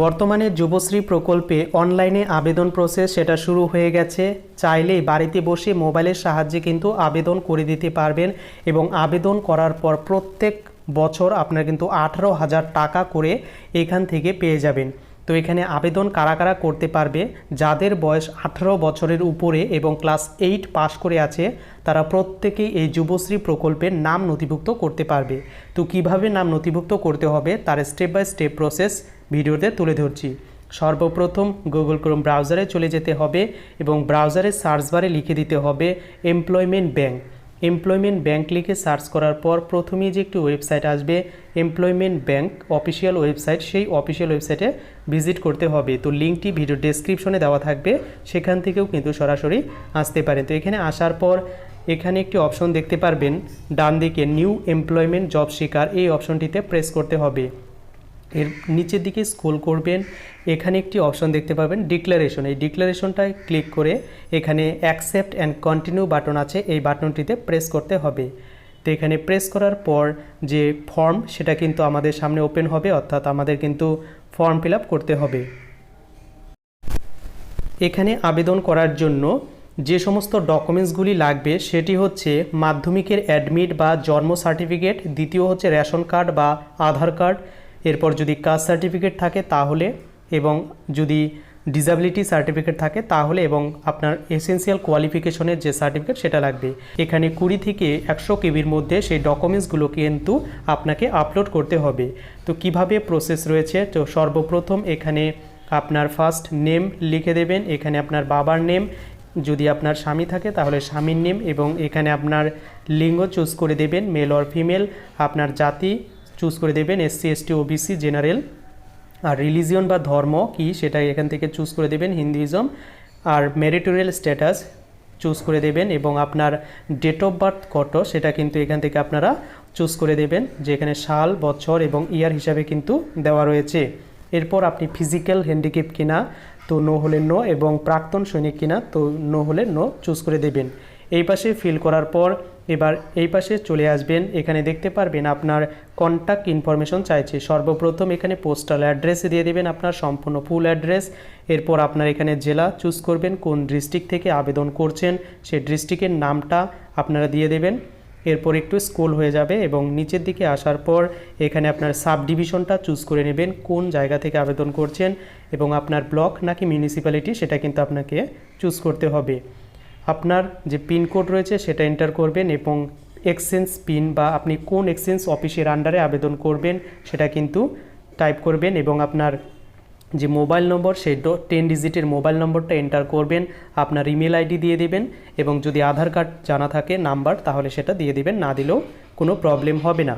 বর্তমানে যুবশ্রী প্রকল্পে অনলাইনে আবেদন প্রসেস সেটা শুরু হয়ে গেছে। চাইলেই বাড়িতে বসে মোবাইলের সাহায্যে কিন্তু আবেদন করে দিতে পারবেন এবং আবেদন করার পর প্রত্যেক বছর আপনার কিন্তু আঠারো হাজার টাকা করে এখান থেকে পেয়ে যাবেন। তো এখানে আবেদন কারা কারা করতে পারবে, যাদের বয়স আঠারো বছরের উপরে এবং ক্লাস এইট পাশ করে আছে, তারা প্রত্যেকেই এই যুবশ্রী প্রকল্পের নাম নথিভুক্ত করতে পারবে। তো কীভাবে নাম নথিভুক্ত করতে হবে, তার স্টেপ বাই স্টেপ প্রসেস ভিডিওতে তুলে ধরছি। সর্বপ্রথম গুগল ক্রোম ব্রাউজারে চলে যেতে হবে এবং ব্রাউজারের সার্চ বারে লিখে দিতে হবে এমপ্লয়মেন্ট ব্যাংক। এমপ্লয়মেন্ট ব্যাংক লিখে সার্চ করার পর প্রথমেই যে একটি ওয়েবসাইট আসবে, এমপ্লয়মেন্ট ব্যাংক অফিসিয়াল ওয়েবসাইট, সেই অফিসিয়াল ওয়েবসাইটে ভিজিট করতে হবে। তো লিঙ্কটি ভিডিও ডেসক্রিপশনে দেওয়া থাকবে, সেখান থেকেও কিন্তু সরাসরি আসতে পারেন। তো এখানে আসার পর এখানে একটি অপশন দেখতে পারবেন, ডান দিকে নিউ এমপ্লয়মেন্ট জব শিকার, এই অপশনটিতে প্রেস করতে হবে। এর নিচের দিকে স্ক্রল করবেন, এখানে একটি অপশন দেখতে পাবেন ডিক্লারেশন এই ডিক্লারেশনটায় ক্লিক করে এখানে অ্যাকসেপ্ট অ্যান্ড কন্টিনিউ বাটন আছে, এই বাটনটিতে প্রেস করতে হবে। তো এখানে প্রেস করার পর যে ফর্ম সেটা কিন্তু আমাদের সামনে ওপেন হবে, অর্থাৎ আমাদের কিন্তু ফর্ম ফিল করতে হবে। এখানে আবেদন করার জন্য যে সমস্ত ডকুমেন্টসগুলি লাগবে, সেটি হচ্ছে মাধ্যমিকের অ্যাডমিট বা জন্ম সার্টিফিকেট দ্বিতীয় হচ্ছে রেশন কার্ড বা আধার কার্ড এরপর যদি কাস্ট সার্টিফিকেট থাকে তাহলে এবং যদি ডিসাবিলিটি সার্টিফিকেট থাকে তাহলে এবং আপনার এসেন্সিয়াল কোয়ালিফিকেশনের যে সার্টিফিকেট সেটা লাগবে। এখানে কুড়ি থেকে একশো কেবির মধ্যে সেই ডকুমেন্টসগুলো কিন্তু আপনাকে আপলোড করতে হবে। তো কীভাবে প্রসেস রয়েছে? তো সর্বপ্রথম এখানে আপনার ফার্স্ট নেম লিখে দেবেন, এখানে আপনার বাবার নেম যদি আপনার স্বামী থাকে তাহলে স্বামীর নেম এবং এখানে আপনার লিঙ্গ চুজ করে দেবেন মেল অর ফিমেল আপনার জাতি চুজ করে দেবেন এসসি এসটি ওবিসি জেনারেল আর রিলিজিয়ন বা ধর্ম কি সেটা এখান থেকে চুজ করে দেবেন হিন্দুইজম আর ম্যারিটোরিয়াল স্ট্যাটাস চুজ করে দেবেন এবং আপনার ডেট অফ বার্থ কত সেটা কিন্তু এখান থেকে আপনারা চুজ করে দেবেন যে এখানে সাল, বছর এবং ইয়ার হিসাবে কিন্তু দেওয়া রয়েছে। এরপর আপনি ফিজিক্যাল হ্যান্ডিক্যাপ কিনা, তো নো হলে নো এবং প্রাক্তন সৈনিক কিনা, তো নো হলে নো চুজ করে দেবেন। এই পাশে ফিল করার পর এবার এই পাশে চলে আসবেন। এখানে দেখতে পারবেন আপনার কন্ট্যাক্ট ইনফরমেশন চাইছে। সর্বপ্রথম এখানে পোস্টাল অ্যাড্রেস দিয়ে দেবেন আপনার সম্পূর্ণ ফুল অ্যাড্রেস এরপর আপনার এখানে জেলা চুজ করবেন, কোন ডিস্ট্রিক্ট থেকে আবেদন করছেন, সেই ডিস্ট্রিক্টের নামটা আপনারা দিয়ে দেবেন। এরপর একটু স্কুল হয়ে যাবে এবং নিচের দিকে আসার পর এখানে আপনার সাব ডিভিশনটা চুজ করে নেবেন, কোন জায়গা থেকে আবেদন করছেন এবং আপনার ব্লক নাকি মিউনিসিপ্যালিটি সেটা কিন্তু আপনাকে চুজ করতে হবে। আপনার যে পিনকোড রয়েছে সেটা এন্টার করবেন এবং এক্সচেঞ্জ পিন বা আপনি কোন এক্সচেঞ্জ অফিসের আন্ডারে আবেদন করবেন সেটা কিন্তু টাইপ করবেন এবং আপনার যে মোবাইল নম্বর সেই টেন ডিজিটের মোবাইল নম্বরটা এন্টার করবেন, আপনার ইমেল আইডি দিয়ে দেবেন এবং যদি আধার কার্ড জানা থাকে নাম্বার তাহলে সেটা দিয়ে দেবেন, না দিলেও কোনো প্রবলেম হবে না।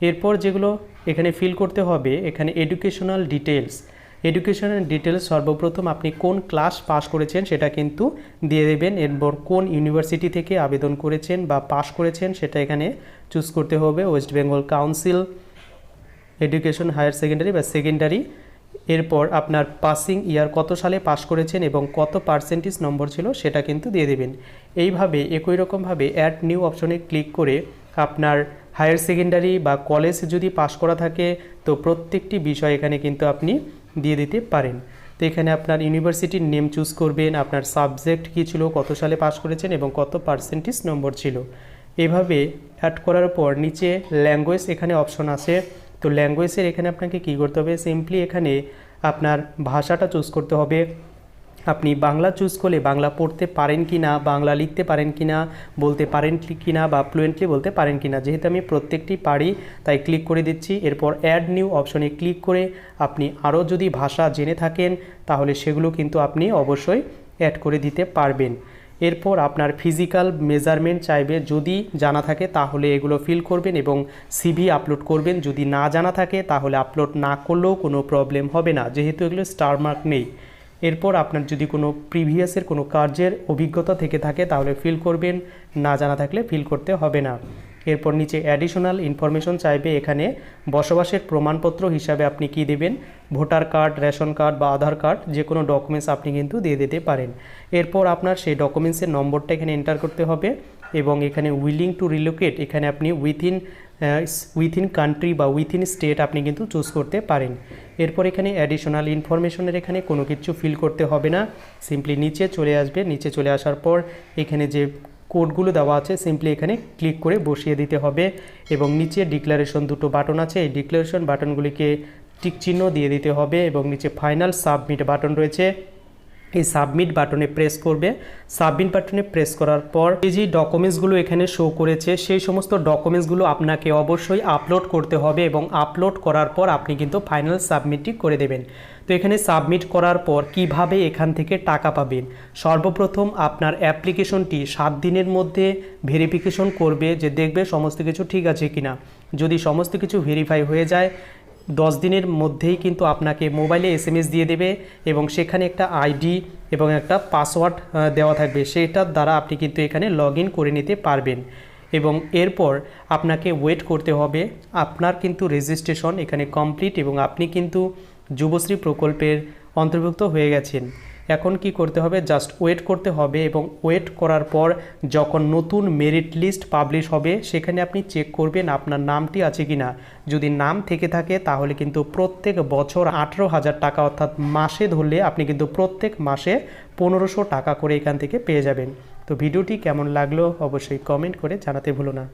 এরপর যেগুলো এখানে ফিল করতে হবে, এখানে এডুকেশনাল ডিটেলস এডুকেশনাল ডিটেলস সর্বপ্রথম আপনি কোন ক্লাস পাস করেছেন সেটা কিন্তু দিয়ে দেবেন। এরপর কোন ইউনিভার্সিটি থেকে আবেদন করেছেন বা পাস করেছেন সেটা এখানে চুজ করতে হবে। West Bengal council education higher secondary বা সেকেন্ডারি এরপর আপনার পাসিং ইয়ার কত সালে পাস করেছেন এবং কত পার্সেন্টেজ নম্বর ছিল সেটা কিন্তু দিয়ে দেবেন। এইভাবে, একই রকমভাবে অ্যাড নিউ অপশনে ক্লিক করে আপনার হায়ার সেকেন্ডারি বা কলেজ যদি পাস করা থাকে, তো প্রত্যেকটি বিষয় এখানে কিন্তু আপনি দিয়ে দিতে পারেন। তো এখানে আপনার ইউনিভার্সিটির নেম চুজ করবেন, আপনার সাবজেক্ট কী ছিল, কত সালে পাশ করেছেন এবং কত পার্সেন্টেজ নম্বর ছিল। এভাবে অ্যাড করার পর নিচে ল্যাঙ্গুয়েজ এখানে অপশন আছে। তো ল্যাঙ্গুয়েজের এখানে আপনাকে কী করতে হবে? সিম্পলি এখানে আপনার ভাষাটা চুজ করতে হবে। আপনি বাংলা চুজ করলে বাংলা পড়তে পারেন কি না বাংলা লিখতে পারেন কি না বলতে পারেন কি না বা ফ্লুয়েন্টলি বলতে পারেন কি না যেহেতু আমি প্রত্যেকটি পারি, তাই ক্লিক করে দিচ্ছি। এরপর অ্যাড নিউ অপশনে ক্লিক করে আপনি আরও যদি ভাষা জেনে থাকেন, তাহলে সেগুলো কিন্তু আপনি অবশ্যই অ্যাড করে দিতে পারবেন। এরপর আপনার ফিজিক্যাল মেজারমেন্ট চাইবে। যদি জানা থাকে, তাহলে এগুলো ফিল করবেন এবং সিভি আপলোড করবেন। যদি না জানা থাকে, তাহলে আপলোড না করলেও কোনো প্রবলেম হবে না। যেহেতু এগুলো স্টার মার্ক নেই। এরপর আপনার যদি কোনো প্রিভিয়াসের কোনো কার্যের অভিজ্ঞতা থেকে থাকে, তাহলে ফিল করবেন। না জানা থাকলে ফিল করতে হবে না। এরপর নিচে অ্যাডিশনাল ইনফরমেশন চাইবে, এখানে বসবাসের প্রমাণপত্র হিসাবে আপনি কি দেবেন? ভোটার কার্ড, রেশন কার্ড বা আধার কার্ড যে কোনো ডকুমেন্টস আপনি কিন্তু দিয়ে দিতে পারেন। এরপর আপনার সেই ডকুমেন্টসের নম্বরটা এখানে এন্টার করতে হবে এবং এখানে উইলিং টু রিলোকেট এখানে আপনি উইথিন উইথিন কান্ট্রি বা উইথিন স্টেট আপনি কিন্তু চুজ করতে পারেন। এরপর এখানে অ্যাডিশনাল ইনফরমেশনের এখানে কোনো কিছু ফিল করতে হবে না। সিম্পলি নিচে চলে আসবে। নিচে চলে আসার পর এখানে যে কোডগুলো দেওয়া আছে সিম্পলি এখানে ক্লিক করে বসিয়ে দিতে হবে এবং নিচে ডিক্লারেশন দুটো বাটন আছে। এই ডিক্লারেশন বাটনগুলিকে টিক চিহ্ন দিয়ে দিতে হবে এবং নিচে ফাইনাল সাবমিট বাটন রয়েছে। এই সাবমিট বাটনে প্রেস করবে। সাবমিট বাটনে প্রেস করার পর এই যে ডকুমেন্টসগুলো এখানে শো করেছে, সেই সমস্ত ডকুমেন্টসগুলো আপনাকে অবশ্যই আপলোড করতে হবে এবং আপলোড করার পর আপনি কিন্তু ফাইনাল সাবমিটটি করে দেবেন। তো এখানে সাবমিট করার পর কীভাবে এখান থেকে টাকা পাবেন? সর্বপ্রথম আপনার অ্যাপ্লিকেশনটি সাত দিনের মধ্যে ভেরিফিকেশন করবে যে দেখবে সমস্ত কিছু ঠিক আছে কিনা। যদি সমস্ত কিছু ভেরিফাই হয়ে যায় দশ দিনের মধ্যেই কিন্তু আপনাকে মোবাইলে এস দিয়ে দেবে এবং সেখানে একটা আইডি এবং একটা পাসওয়ার্ড দেওয়া থাকবে। সেটার দ্বারা আপনি কিন্তু এখানে লগ করে নিতে পারবেন। এবং এরপর আপনাকে ওয়েট করতে হবে। আপনার কিন্তু রেজিস্ট্রেশন এখানে কমপ্লিট এবং আপনি কিন্তু যুবশ্রী প্রকল্পের অন্তর্ভুক্ত হয়ে গেছেন। এখন কি করতে হবে? জাস্ট ওয়েট করতে হবে এবং ওয়েট করার পর যখন নতুন মেরিট লিস্ট পাবলিশ হবে, সেখানে আপনি চেক করবেন আপনার নামটি আছে কি না যদি নাম থেকে থাকে, তাহলে কিন্তু প্রত্যেক বছর আঠেরো হাজার টাকা অর্থাৎ মাসে ধরলে আপনি কিন্তু প্রত্যেক মাসে পনেরোশো টাকা করে এখান থেকে পেয়ে যাবেন। তো ভিডিওটি কেমন লাগল অবশ্যই কমেন্ট করে জানাতে ভুলো না।